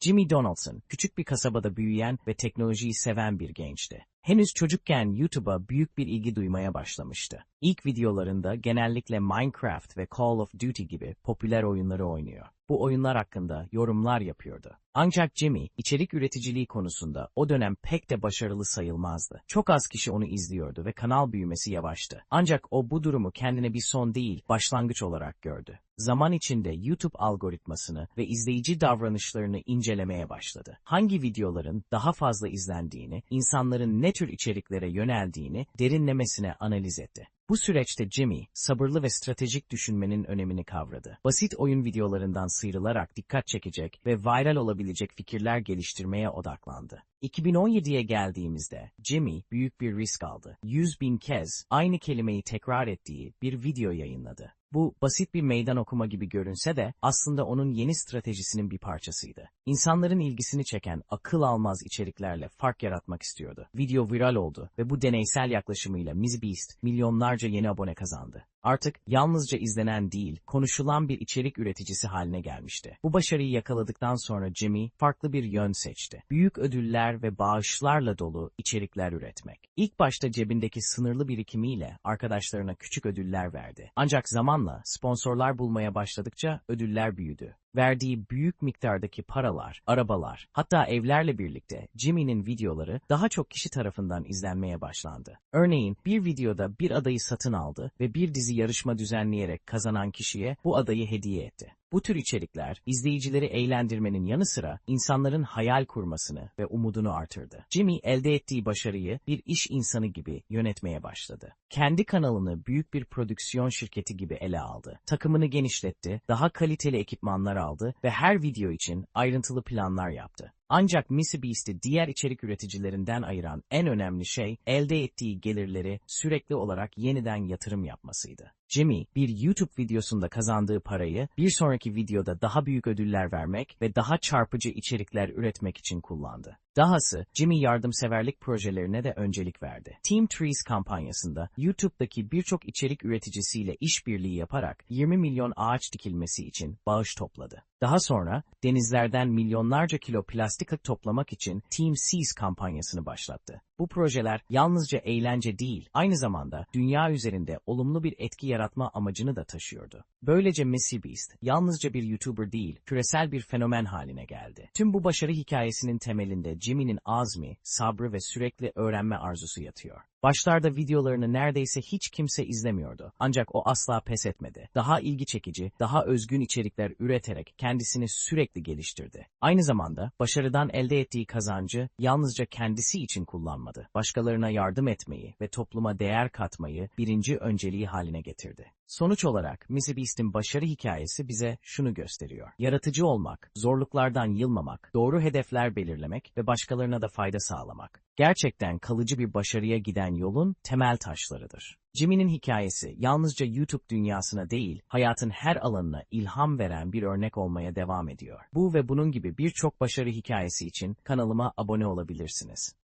Jimmy Donaldson, küçük bir kasabada büyüyen ve teknolojiyi seven bir gençti. Henüz çocukken YouTube'a büyük bir ilgi duymaya başlamıştı. İlk videolarında genellikle Minecraft ve Call of Duty gibi popüler oyunları oynuyor. Bu oyunlar hakkında yorumlar yapıyordu. Ancak Jimmy, içerik üreticiliği konusunda o dönem pek de başarılı sayılmazdı. Çok az kişi onu izliyordu ve kanal büyümesi yavaştı. Ancak o bu durumu kendine bir son değil, başlangıç olarak gördü. Zaman içinde YouTube algoritmasını ve izleyici davranışlarını incelemeye başladı. Hangi videoların daha fazla izlendiğini, insanların ne tür içeriklere yöneldiğini derinlemesine analiz etti. Bu süreçte Jimmy, sabırlı ve stratejik düşünmenin önemini kavradı. Basit oyun videolarından sıyrılarak dikkat çekecek ve viral olabilecek fikirler geliştirmeye odaklandı. 2017'ye geldiğimizde Jimmy büyük bir risk aldı. 100 bin kez aynı kelimeyi tekrar ettiği bir video yayınladı. Bu basit bir meydan okuma gibi görünse de aslında onun yeni stratejisinin bir parçasıydı. İnsanların ilgisini çeken akıl almaz içeriklerle fark yaratmak istiyordu. Video viral oldu ve bu deneysel yaklaşımıyla MrBeast milyonlarca yeni abone kazandı. Artık yalnızca izlenen değil, konuşulan bir içerik üreticisi haline gelmişti. Bu başarıyı yakaladıktan sonra Jimmy farklı bir yön seçti. Büyük ödüller ve bağışlarla dolu içerikler üretmek. İlk başta cebindeki sınırlı birikimiyle arkadaşlarına küçük ödüller verdi. Ancak zamanla sponsorlar bulmaya başladıkça ödüller büyüdü verdiği büyük miktardaki paralar, arabalar, hatta evlerle birlikte Jimmy'nin videoları daha çok kişi tarafından izlenmeye başlandı. Örneğin bir videoda bir adayı satın aldı ve bir dizi yarışma düzenleyerek kazanan kişiye bu adayı hediye etti. Bu tür içerikler, izleyicileri eğlendirmenin yanı sıra insanların hayal kurmasını ve umudunu artırdı. Jimmy elde ettiği başarıyı bir iş insanı gibi yönetmeye başladı. Kendi kanalını büyük bir prodüksiyon şirketi gibi ele aldı. Takımını genişletti, daha kaliteli ekipmanlar aldı ve her video için ayrıntılı planlar yaptı. Ancak MrBeast'i diğer içerik üreticilerinden ayıran en önemli şey elde ettiği gelirleri sürekli olarak yeniden yatırım yapmasıydı. Jimmy, bir YouTube videosunda kazandığı parayı bir sonraki videoda daha büyük ödüller vermek ve daha çarpıcı içerikler üretmek için kullandı. Dahası Jimmy yardımseverlik projelerine de öncelik verdi. Team Trees kampanyasında YouTube'daki birçok içerik üreticisiyle işbirliği yaparak 20 milyon ağaç dikilmesi için bağış topladı. Daha sonra denizlerden milyonlarca kilo plastik toplamak için Team Seas kampanyasını başlattı. Bu projeler yalnızca eğlence değil, aynı zamanda dünya üzerinde olumlu bir etki yaratma amacını da taşıyordu. Böylece MrBeast yalnızca bir YouTuber değil, küresel bir fenomen haline geldi. Tüm bu başarı hikayesinin temelinde Jimmy'nin azmi, sabrı ve sürekli öğrenme arzusu yatıyor. Başlarda videolarını neredeyse hiç kimse izlemiyordu. Ancak o asla pes etmedi. Daha ilgi çekici, daha özgün içerikler üreterek kendisini sürekli geliştirdi. Aynı zamanda başarıdan elde ettiği kazancı yalnızca kendisi için kullanmadı. Başkalarına yardım etmeyi ve topluma değer katmayı birinci önceliği haline getirdi. Sonuç olarak MrBeast'in başarı hikayesi bize şunu gösteriyor. Yaratıcı olmak, zorluklardan yılmamak, doğru hedefler belirlemek ve başkalarına da fayda sağlamak. Gerçekten kalıcı bir başarıya giden yolun temel taşlarıdır. Jimmy'nin hikayesi yalnızca YouTube dünyasına değil, hayatın her alanına ilham veren bir örnek olmaya devam ediyor. Bu ve bunun gibi birçok başarı hikayesi için kanalıma abone olabilirsiniz.